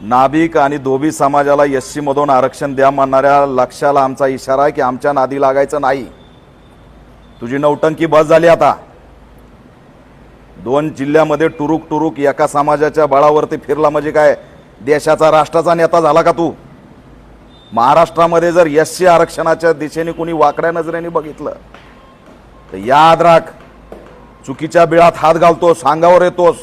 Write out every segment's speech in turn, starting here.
नाभिक आणि धोबी समाजाला एस मधून आरक्षण द्या म्हणणाऱ्या लक्षाला आमचा इशारा आहे की आमच्या नादी लागायचं नाही. तुझी नौटंकी बस झाली आता. दोन जिल्ह्यामध्ये टुरुक टुरुक एका समाजाच्या बळावरती फिरला म्हणजे काय? देशाचा राष्ट्राचा नेता झाला का तू? महाराष्ट्रामध्ये जर एस सी आरक्षणाच्या दिशेने कुणी वाकड्या नजरेने बघितलं तर याद राख. चुकीच्या बिळात हात घालतोस अंगावर येतोस.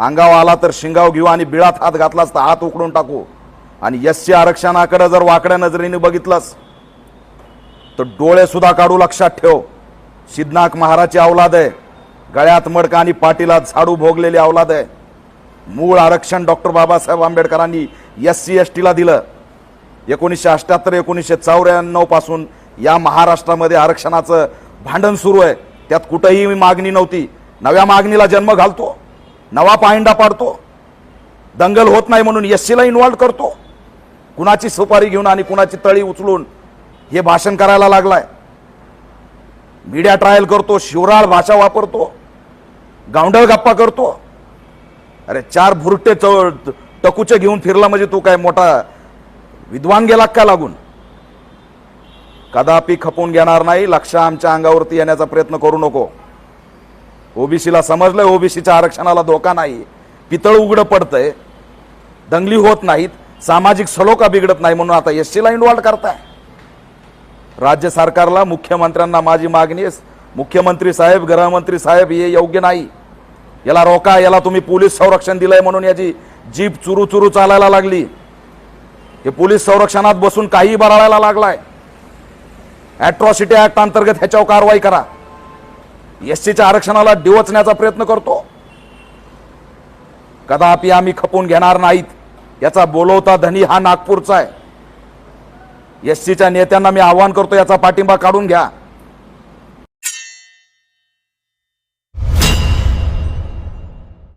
अंगाव आला तर शिंगाव घेऊ आणि बिळात हात घातलास तर हात उकडून टाकू. आणि एस सी आरक्षणाकडे जर वाकड्या नजरेने बघितलंस तर डोळे सुद्धा काढू लक्षात ठेव. सिद्धनाथ महाराजची अवलाद आहे. गळ्यात मडका आणि पाटीला झाडू भोगलेली अवलाद आहे. मूळ आरक्षण डॉक्टर बाबासाहेब आंबेडकरांनी एस सी एस टीला दिलं. एकोणीसशे अठ्ठ्याहत्तर एकोणीसशे चौऱ्याण्णवपासून या महाराष्ट्रामध्ये आरक्षणाचं भांडण सुरू आहे. त्यात कुठंही मागणी नव्हती. नव्या मागणीला जन्म घालतो. नवा पायंडा पाडतो. दंगल होत नाही म्हणून एस सीला इन्व्हॉल्व करतो. कुणाची सुपारी घेऊन आणि कुणाची तळी उचलून हे भाषण करायला लागलाय. मीडिया ट्रायल करतो शिवराळ भाषा वापरतो गावंडळ गप्पा करतो. अरे चार भुरटे च टकूचे घेऊन फिरला म्हणजे तू काय मोठा विद्वान गेला का लागून? कदापि खपून घेणार नाही लक्ष आमच्या अंगावरती येण्याचा प्रयत्न करू नको. ओबीसीला समजलंय ओबीसीच्या आरक्षणाला धोका नाही. पितळ उघडं पडतंय. दंगली होत नाहीत. सामाजिक सलोखा बिघडत नाही म्हणून आता एस ला इन्व्हॉल्व करताय. राज्य सरकारला मुख्यमंत्र्यांना माझी मागणी मुख्यमंत्री साहेब गृहमंत्री साहेब हे योग्य नाही. याला रोका याला तुम्ही पोलीस संरक्षण दिलंय म्हणून याची जीप चुरू चुरू चालायला लागली. हे पोलीस संरक्षणात बसून काही बराळायला लागलाय. ऍट्रॉसिटी ऍक्ट अंतर्गत ह्याच्यावर कारवाई करा. एस सीच्या आरक्षणाला डिवचण्याचा प्रयत्न करतो. कदापि आम्ही खपून घेणार नाहीत याचा बोलवता धनी हा नागपूरचा आहे. एस सीच्या नेत्यांना मी आवाहन करतो याचा पाठिंबा काढून घ्या.